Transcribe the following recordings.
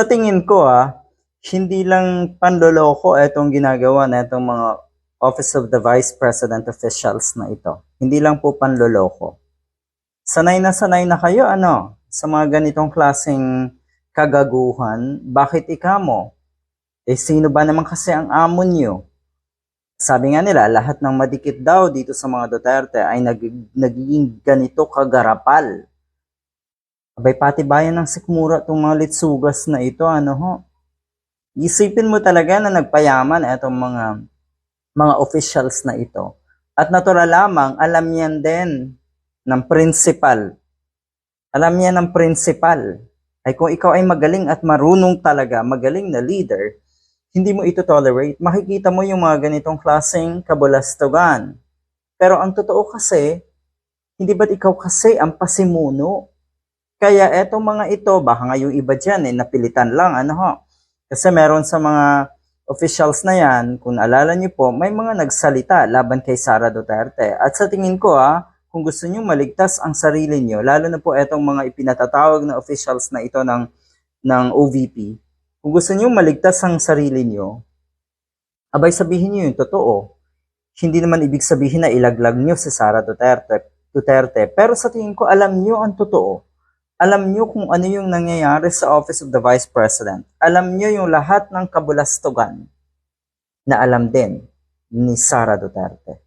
Sa tingin ko ah, hindi lang panloloko itong ginagawa na itong mga Office of the Vice President officials na ito. Hindi lang po panloloko. Sanay na sanay na kayo ano sa mga ganitong klaseng kagaguhan. Bakit ikamo? Eh sino ba naman kasi ang amo nyo? Sabi nga nila, lahat ng madikit daw dito sa mga Duterte ay nag, nagiging ganito kagarapal. Abay, pati bayan ng sikmura itong mga litsugas na ito, ano ho? Isipin mo talaga na nagpayaman itong mga mga officials na ito. At natural lamang, alam niyan din ng principal. Alam niya ng principal. Ay kung ikaw ay magaling at marunong talaga, magaling na leader, hindi mo ito tolerate. Makikita mo yung mga ganitong klaseng kabulastugan. Pero ang totoo kasi, hindi ba't ikaw kasi ang pasimuno? Kaya etong mga ito, baka nga yung iba dyan eh, napilitan lang, ano ho. Kasi meron sa mga officials na yan, kung naalala niyo po, may mga nagsalita laban kay Sara Duterte. At sa tingin ko ah, kung gusto niyo maligtas ang sarili niyo, lalo na po etong mga ipinatatawag na officials na ito ng, ng OVP, kung gusto niyo maligtas ang sarili niyo, abay sabihin niyo yung totoo. Hindi naman ibig sabihin na ilaglag niyo si Sara Duterte, Duterte. Pero sa tingin ko, alam niyo ang totoo alam nyo kung ano yung nangyayari sa Office of the Vice President. Alam nyo yung lahat ng kabulastugan na alam din ni Sara Duterte.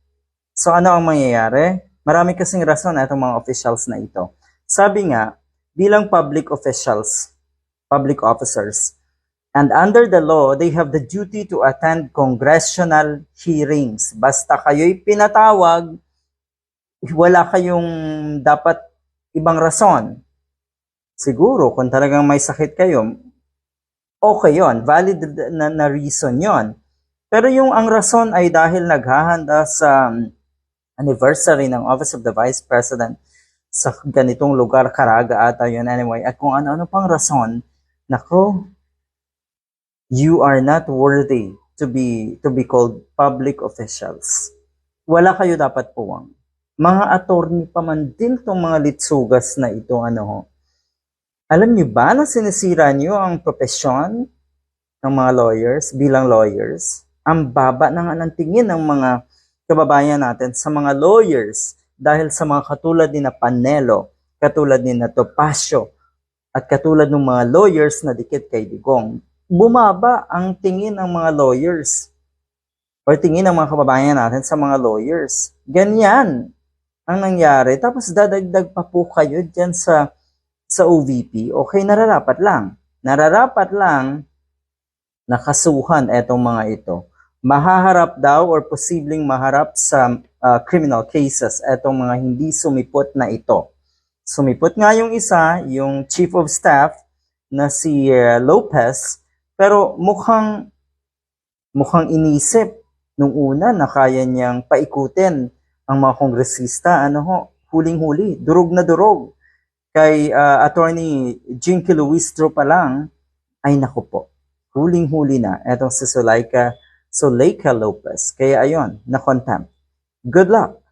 So ano ang mangyayari? Marami kasing rason itong mga officials na ito. Sabi nga, bilang public officials, public officers, and under the law, they have the duty to attend congressional hearings. Basta kayo'y pinatawag, wala kayong dapat ibang rason Siguro, kung talagang may sakit kayo, okay yon valid na, na reason yon Pero yung ang rason ay dahil naghahanda sa um, anniversary ng Office of the Vice President sa ganitong lugar, Caraga ata yun anyway, at kung ano-ano pang rason, nako, you are not worthy to be to be called public officials. Wala kayo dapat puwang. Mga attorney pa man din tong mga litsugas na ito, ano ho, alam niyo ba na sinisira niyo ang propesyon ng mga lawyers bilang lawyers? Ang baba na nga ng tingin ng mga kababayan natin sa mga lawyers dahil sa mga katulad ni na Panelo, katulad ni na Topacio, at katulad ng mga lawyers na dikit kay Digong. Bumaba ang tingin ng mga lawyers or tingin ng mga kababayan natin sa mga lawyers. Ganyan ang nangyari. Tapos dadagdag pa po kayo dyan sa sa OVP, okay, nararapat lang. Nararapat lang nakasuhan etong mga ito. Mahaharap daw or posibleng maharap sa uh, criminal cases etong mga hindi sumipot na ito. Sumipot nga yung isa, yung chief of staff na si uh, Lopez, pero mukhang mukhang inisip nung una na kaya niyang paikutin ang mga kongresista, ano ho, huling-huli, durog na durog kay uh, attorney Jinky Luistro pa lang, ay naku po, huling-huli na etong si Zuleika, Zuleika Lopez. Kaya ayon, na-contempt. Good luck!